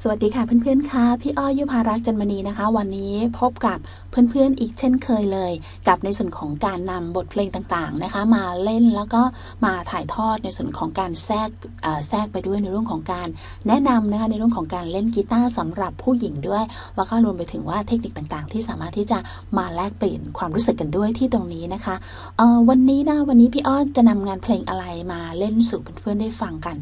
สวัสดีค่ะเพื่อนๆค่ะพี่อ้อยุพารักจันมณีนะคะ วันนี้พบกับเพื่อนๆอีกเช่นเคยเลย กับในส่วนของการนำบทเพลงต่างๆนะคะ มาเล่นแล้วก็มาถ่ายทอดในส่วนของการแทรกแทรกไปด้วยในเรื่องของการแนะนำนะคะในเรื่องของการเล่นกีตาร์สำหรับผู้หญิงด้วย แล้วก็รวมไปถึงว่าเทคนิคต่างๆ ที่สามารถที่จะมาแลกเปลี่ยนความรู้สึกกันด้วยที่ตรงนี้นะคะวันนี้นะวันนี้พี่อ้อจะนำงานเพลงอะไรมาเล่นสู่เพื่อนๆได้ฟังกัน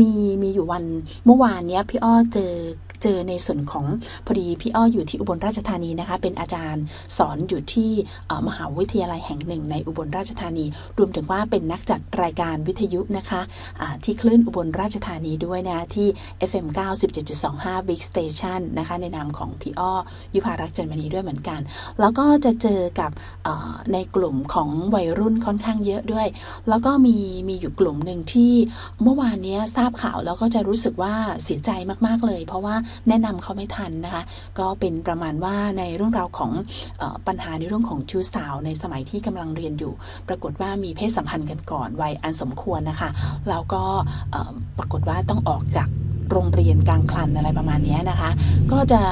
มีมีอยู่วันเมื่อวานเนี้ยพี่อ้อเจอเจอในส่วนของพอดีพี่อ้ออยู่ที่อุบลราชธานีนะคะ เป็นอาจารย์สอนอยู่ที่มหาวิทยาลัยแห่งหนึ่ง ในอุบลราชธานี รวมถึงว่าเป็นนักจัดรายการวิทยุนะคะะที่คลื่นอุบลราชธานีด้วยนะที่ FM 97.25 Big Station นะคะ ในนามของพี่อ้อยุพารักจันมณีด้วยเหมือนกัน แล้วก็จะเจอกับในกลุ่มของวัยรุ่นค่อนข้างเยอะด้วย แล้วก็มีมีอยู่กลุ่มหนึ่งที่เมื่อวานนี้ทราบข่าวแล้วก็จะรู้สึกว่าเสียใจมากๆเลยเพราะว่าแนะนำเขาไม่ทันนะคะ ก็เป็นประมาณว่าในเรื่องราวของอปัญหาในเรื่องของชู้สาวในสมัยที่กำลังเรียนอยู่ ปรากฏว่ามีเพศสัมพันธ์กันก่อนวัยอันสมควรนะคะ แล้วก็ปรากฏว่าต้องออกจากโรงเรียนกลางคลันอะไรประมาณนี้นะคะ ก็จะ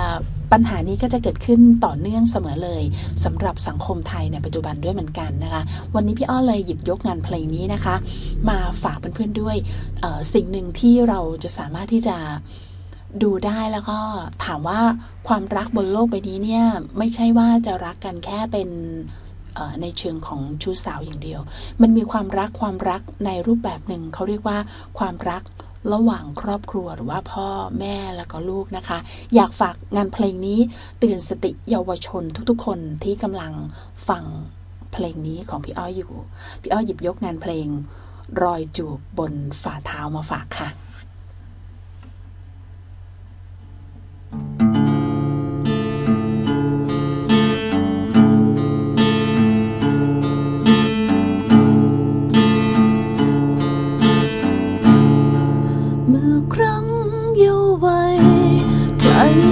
ปัญหานี้ก็จะเกิดขึ้นต่อเนื่องเสมอเลยสำหรับสังคมไทยในปัจจุบันด้วยเหมือนกันนะคะ วันนี้พี่อ้อเลยหยิบยกงานเพลงนี้นะคะ มาฝากเพื่อนๆด้วยสิ่งหนึ่งที่เราจะสามารถที่จะ ดูได้แล้วก็ถามว่าความรักบนโลกใบนี้เนี่ย ไม่ใช่ว่าจะรักกันแค่เป็นในเชิงของชู้สาวอย่างเดียว มันมีความรักความรักในรูปแบบหนึ่ง เขาเรียกว่าความรักระหว่างครอบครัวหรือว่าพ่อแม่แล้วก็ลูกนะคะ อยากฝากงานเพลงนี้เตือนสติเยาวชนทุกๆ คนที่กำลังฟังเพลงนี้ของพี่อ้อยอยู่ พี่อ้อยหยิบยกงานเพลง รอยจูบบนฝ่าเท้ามาฝากค่ะ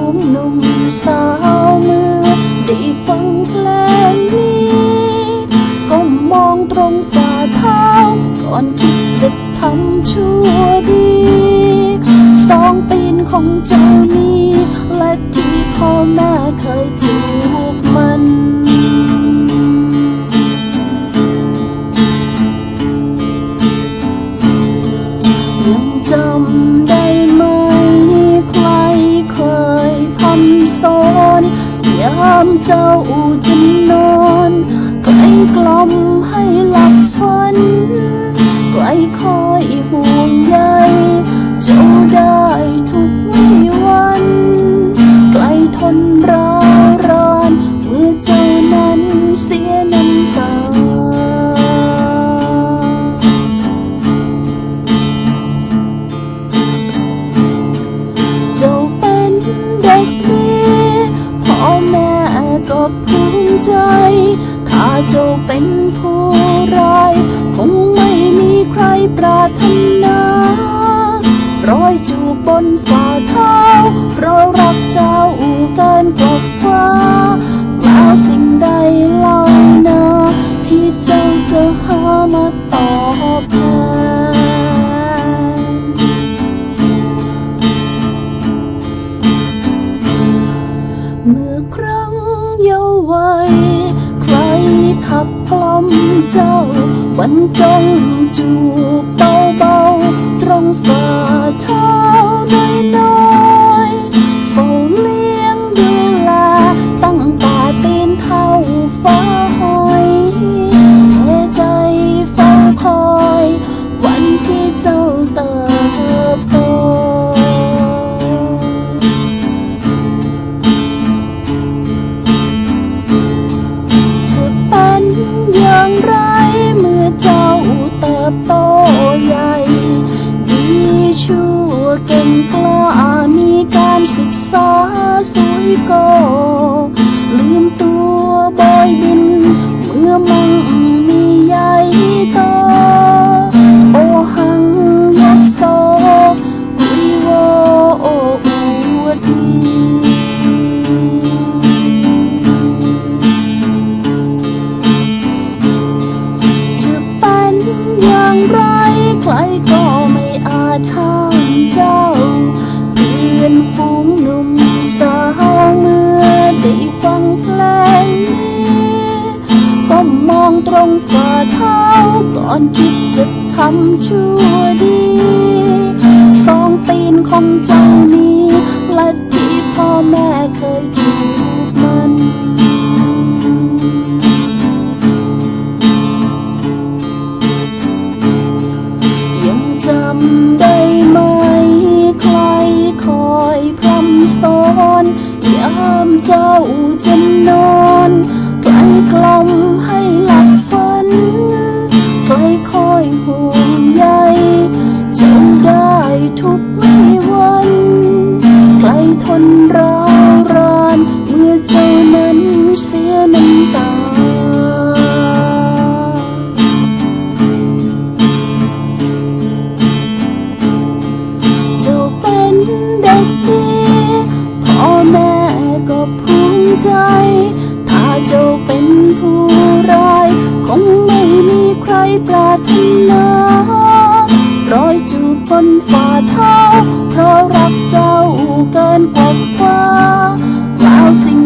องหนุ่มสาวเมื่อได้ฟังเพลงนี้ก็มองตรงฝ่าเท้า ก่อนคิดจะทำชั่วดี สองปีนของเจ้านี้และที่พ่อแม่เคยารถนารอยจูบบนฝ่าเท้าเพราะรักเจ้าเกินกว่าฟ้าแล้วสิ่งใดเล่านาที่เจ้าจะหามาตอบแทนเมื่อครั้งเยาว์วัยใครขับกล่อมเจ้า មិនចង់ជួបបោបោត្រង់ស្វា อย่างไร ใครก็ไม่อาจห้ามเจ้า เพื่อนฝูงหนุ่มสาวเมื่อได้ฟังเพลงนี้ก็มองตรงฝ่าเท้า ก่อนคิดจะทำชั่วดี สองตีนของเจ้านี้ สอนยามเจ้าจะนอน ปรารถนารอยจูบบนฝ่าเท้า เพราะรักเจ้าเกินกว่าฟ้าแล้วสิ่ง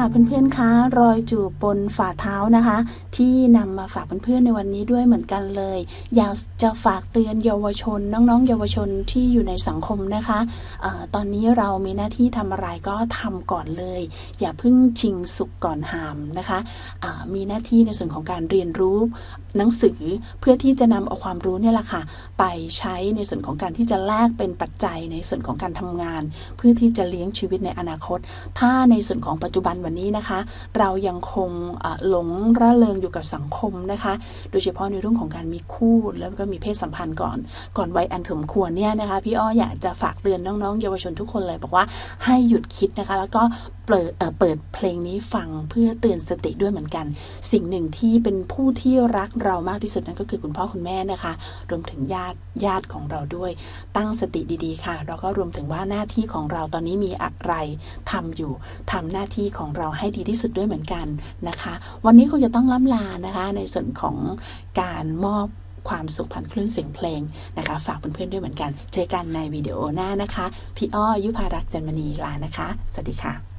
ค่ะเพื่อนๆคะรอยจูบบนฝ่าเท้านะคะ ที่นำมาฝากเพื่อนๆในวันนี้ด้วยเหมือนกันเลย อยากจะฝากเตือนเยาวชน น้องๆ เยาวชนที่อยู่ในสังคมนะคะออตอนนี้เรามีหน้าที่ทำอะไรก็ทำก่อนเลย อย่าเพิ่งชิงสุกก่อนหามนะคะะมีหน้าที่ในส่วนของการเรียนรู้หนังสือเพื่อที่จะนำเอาความรู้เนี่ยแหละค่ะ ไปใช้ในส่วนของการที่จะแลกเป็นปัจจัยในส่วนของการทำงาน เพื่อที่จะเลี้ยงชีวิตในอนาคต ถ้าในส่วนของปัจจุบันวันนี้นะคะ เรายังคงหลงระเริงอยู่กับสังคมนะคะ โดยเฉพาะในเรื่องของการมีคู่แล้วก็มีเพศสัมพันธ์ก่อน ก่อนวัยอันสมควรเนี่ยนะคะ พี่อ้ออยากจะฝากเตือนน้องๆ เยาวชนทุกคนเลยบอกว่าให้หยุดคิดนะคะ แล้วก็ เปิดเปิดเพลงนี้ฟังเพื่อเตือนสติด้วยเหมือนกัน สิ่งหนึ่งที่เป็นผู้ที่รักเรามากที่สุดนั่นก็คือคุณพ่อคุณแม่นะคะ รวมถึงญาติญาติของเราด้วย ตั้งสติดีๆค่ะแล้วก็รวมถึงว่าหน้าที่ของเราตอนนี้มีอะไรทำอยู่ทำหน้าที่ของเราให้ดีที่สุดด้วยเหมือนกันนะคะ วันนี้คงจะต้องล่ำลานะคะ ในส่วนของการมอบความสุขผ่านคลื่นเสียงเพลงนะคะ ฝากเพื่อนๆด้วยเหมือนกัน เจอกันในวิดีโอหน้านะคะ พี่อ้อยุพารักษ์จันมณีลานะคะ สวัสดีค่ะ